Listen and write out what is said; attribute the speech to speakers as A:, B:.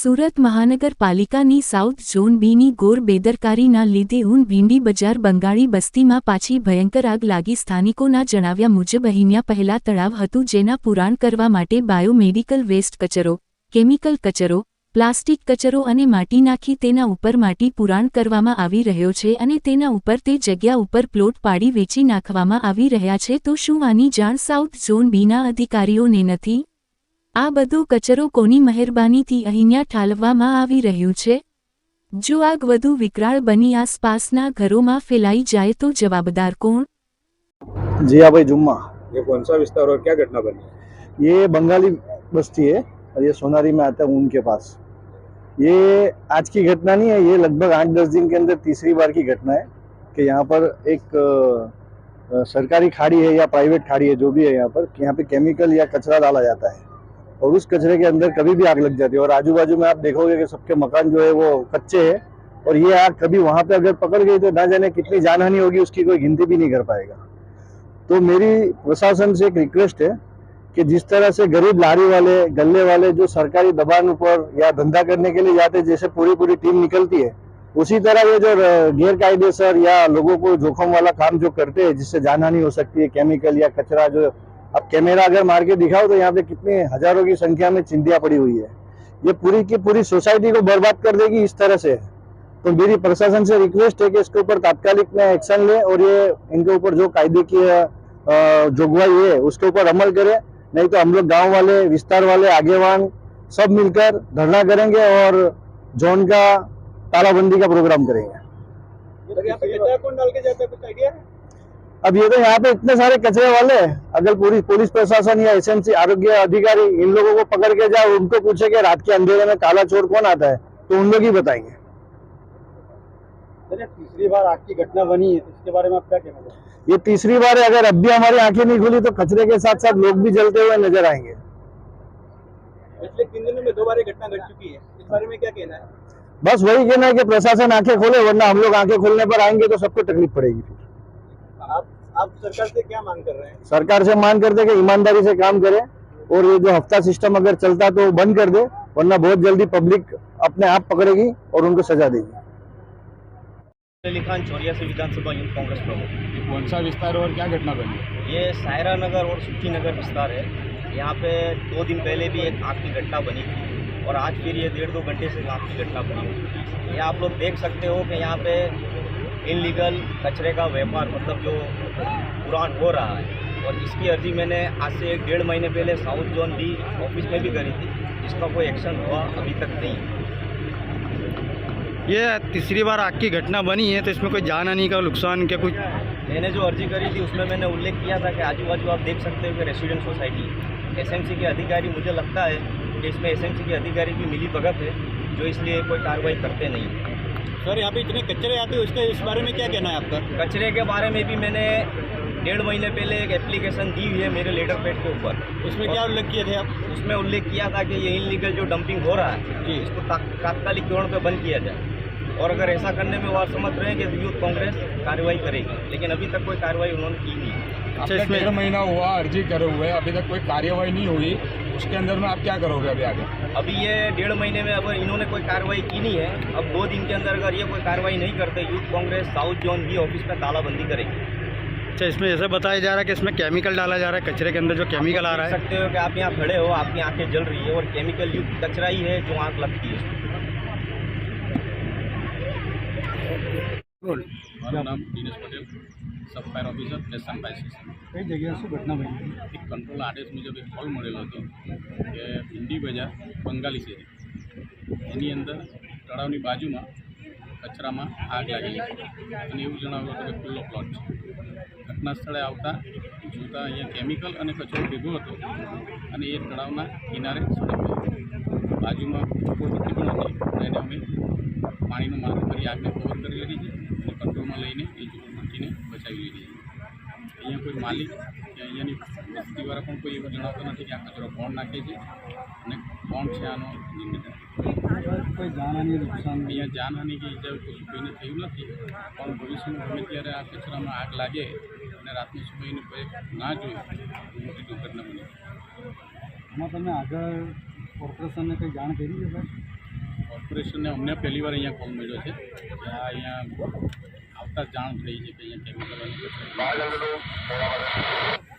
A: સુરત મહાનગરપાલિકાની south zone બીની ગોર બેદરકારીના લીધે ઊન ભીંડી બજાર બંગાળી બસ્તીમાં પાછી ભયંકર આગ લાગી સ્થાનિકોના જણાવ્યા મુજબ અહીંયા પહેલા તળાવ હતું જેના પુરાણ કરવા માટે બાયોમેડિકલ વેસ્ટ કચરો, કેમિકલ કચરો, પ્લાસ્ટિક કચરો અને માટી નાખી તેના ઉપર માટી પુરાણ કરવામાં આવી રહ્યો છે અને તેના ઉપર તે જગ્યા ઉપર પ્લોટ પાડી વેચી નાખવામાં આવી રહ્યા છે તો શું આની જાણ સાઉથ ઝોન બીના અધિકારીઓને નથી? આ બધો કચરો કોની મહેરબાનીથી અહીંયા ઠાલવવામાં આવી રહ્યું છે જો આગ વધુ વિકરાળ બની આસપાસના ઘરોમાં ફેલાઈ જાય તો જવાબદાર કોણ
B: जिया भाई जुम्मा
C: ये कौन सा विस्तार और क्या घटना बनी
B: ये बंगाली बस्ती है और ये सोनारी में आता है ऊन के पास ये आज की घटना नहीं है ये लगभग आठ दस दिन के अंदर तीसरी बार की घटना है कि यहाँ पर एक अ, अ, सरकारी खाड़ी है या प्राइवेट खाड़ी है जो भी है यहाँ पर कि यहाँ पे केमिकल या कचरा डाला जाता है और उस कचरे के अंदर कभी भी आग लग जाती है। और आजू बाजू में आप देखोगे कि सबके मकान जो है वो कच्चे हैं और ये आग कभी वहाँ पे अगर पकड़ गई तो ना जाने कितनी जानहानि होगी, उसकी कोई गिनती भी नहीं कर पाएगा। तो मेरी प्रशासन से एक रिक्वेस्ट है कि जिस तरह से गरीब लारी वाले गले वाले जो सरकारी दबान पर या धंधा करने के लिए जाते जैसे पूरी पूरी टीम निकलती है, उसी तरह ये जो गैर कायदेसर या लोगों को जोखम वाला काम जो करते हैं, जिससे जानहानि हो सकती है केमिकल या कचरा जो अब कैमरा अगर मार के दिखाओ तो यहाँ पे कितने हज़ारों की संख्या में चिंतिया पड़ी हुई है। ये पूरी की पूरी सोसाइटी को बर्बाद कर देगी इस तरह से। तो मेरी प्रशासन से रिक्वेस्ट है कि इसके ऊपर तात्कालिक में एक्शन ले और ये इनके ऊपर जो कायदे की जोगवाई है उसके ऊपर अमल करे। नहीं तो हम लोग गाँव वाले विस्तार वाले आगेवान सब मिलकर धरना करेंगे और जोन का तालाबंदी का प्रोग्राम करेंगे। अब ये तो यहाँ पे इतने सारे कचरे वाले हैं। अगर पूरी पुलिस प्रशासन या एसएमसी आरोग्य अधिकारी इन लोगों को पकड़ के जाओ उनको पूछे कि रात के अंधेरे में काला चोर कौन आता है तो उन लोग ही बताएँगे।
C: तीसरी बार आग की घटना बनी है तो इसके बारे में आप क्या कहना
B: ये तीसरी बार है अगर अब भी हमारी आँखें नहीं खुली तो कचरे के साथ साथ लोग भी जलते हुए नज़र आएँगे।
C: पिछले तीन दिनों में दो बार घटना घट चुकी है इस बारे में क्या कहना है?
B: बस वही कहना है कि प्रशासन आँखें खोले वरना हम लोग आँखें खोलने पर आएँगे तो सबको तकलीफ़ पड़ेगी। फिर
C: आप सरकार से क्या मांग कर रहे हैं?
B: सरकार से मांग करते हैं कि ईमानदारी से काम करे और ये जो हफ़्ता सिस्टम अगर चलता तो बंद कर दे वरना बहुत जल्दी पब्लिक अपने आप पकड़ेगी और उनको सजा देगी।
D: अली खान चौरिया से विधानसभा यूथ कांग्रेस प्रमुख।
E: ये कौन सा विस्तार और क्या घटना बनी?
D: ये सायरा नगर और सुखी नगर विस्तार है। यहाँ पे दो दिन पहले भी एक आग की घटना बनी थी और आज फिर ये डेढ़ दो घंटे से आग की घटना बनी हुई है। ये आप लोग देख सकते हो कि यहाँ पे इनलीगल कचरे का व्यापार मतलब जो पुरान हो रहा है। और इसकी अर्जी मैंने आज से एक डेढ़ महीने पहले साउथ जोन बी ऑफ़िस में भी करी थी इसका कोई एक्शन हुआ अभी तक नहीं।
F: ये तीसरी बार आग की घटना बनी है तो इसमें कोई जान हानि का नुकसान क्या कुछ
D: मैंने जो अर्जी करी थी उसमें मैंने उल्लेख किया था कि आजू बाजू आप देख सकते हो कि रेसिडेंट सोसाइटी एसएमसी के अधिकारी मुझे लगता है कि इसमें एसएमसी के अधिकारी की मिली भगत है जो इसलिए कोई कार्रवाई करते नहीं।
C: सर यहाँ पे इतने कचरे आते हैं उसके इस बारे में क्या कहना है आपका?
D: कचरे के बारे में भी मैंने डेढ़ महीने पहले एक एप्लीकेशन दी हुई है मेरे लेटर पेड के ऊपर।
C: उसमें क्या उल्लेख किए थे आप?
D: उसमें उल्लेख किया था कि ये इनलीगल जो डंपिंग हो रहा है
C: जी।
D: इसको तात्कालिक तौर पे बंद किया जाए। और अगर ऐसा करने में वो असमर्थ रहेंगे कि यूथ कांग्रेस कार्रवाई करेगी लेकिन अभी तक कोई कार्रवाई उन्होंने की नहीं। है
F: अच्छा
E: डेढ़ महीना हुआ अर्जी करे हुए अभी तक कोई कार्यवाही नहीं हुई। उसके अंदर में आप क्या करोगे अभी आगे?
D: अभी ये डेढ़ महीने में अगर इन्होंने कोई कार्रवाई की नहीं है। अब दो दिन के अंदर अगर ये कोई कार्रवाई नहीं करते यूथ कांग्रेस साउथ जोन भी ऑफ़िस में तालाबंदी करेगी।
F: अच्छा इसमें ऐसा बताया जा रहा है कि इसमें केमिकल डाला जा रहा है कचरे के अंदर जो केमिकल आ रहा है।
D: सकते हो कि आप यहाँ खड़े हो आपकी आँखें जल रही है और केमिकल युक्त कचरा ही है जो आँख लगती है।
E: मेरा नाम Dinesh Patel. Sub fire officer fire station
C: કઈ જગ્યાએ શું ઘટના બની
E: એક કંટ્રોલ આદેશ મુજબ એક કોલ મળેલો હતો કે ભીંડી બજાર બંગાળી શેરી એની અંદર તળાવની બાજુમાં કચરામાં આગ લાગેલી છે. અને એવું જણાવ્યું હતું કે ખુલ્લો પ્લોટ છે. ઘટના સ્થળે આવતા જોતાં અહીંયા કેમિકલ અને કચરો ભેગો હતો અને એ તળાવના કિનારે સળગતો બાજુમાં ઝૂંપડપટ્ટી પણ હતી અને એને અમે પાણીનો માર્ગ કરી આગને કવર કરી લીધી છે અને કંટ્રોલમાં લઈને એ ઝૂંપડપટ્ટીને બચાવી લીધી. અહીંયા કોઈ માલિક કે અહીંયાની વસ્તીવાળા પણ કોઈ એવું જણાવતો નથી કે આ કચરો કોણ નાખે છે અને કોણ છે આનો
C: કોઈ જાનહાની નુકસાન?
E: અહીંયા જાનહાની કે ઈજા કશું કોઈને થયું નથી પણ ભવિષ્યમાં ગમે ત્યારે આ કચરામાં આગ લાગે અને રાતની સમયને કોઈ ના જોઈએ મોટી દુર્ઘટના બની
C: એમાં તમે આગળ કોર્પોરેશનને કંઈ જાણ કરી છે સર
E: કોર્પોરેશનને અમને પહેલી વાર અહીંયા કોલ મળ્યો છે. કે આ અહીંયા આવતા જાણ થઈ છે કે અહીંયા કેમિકલ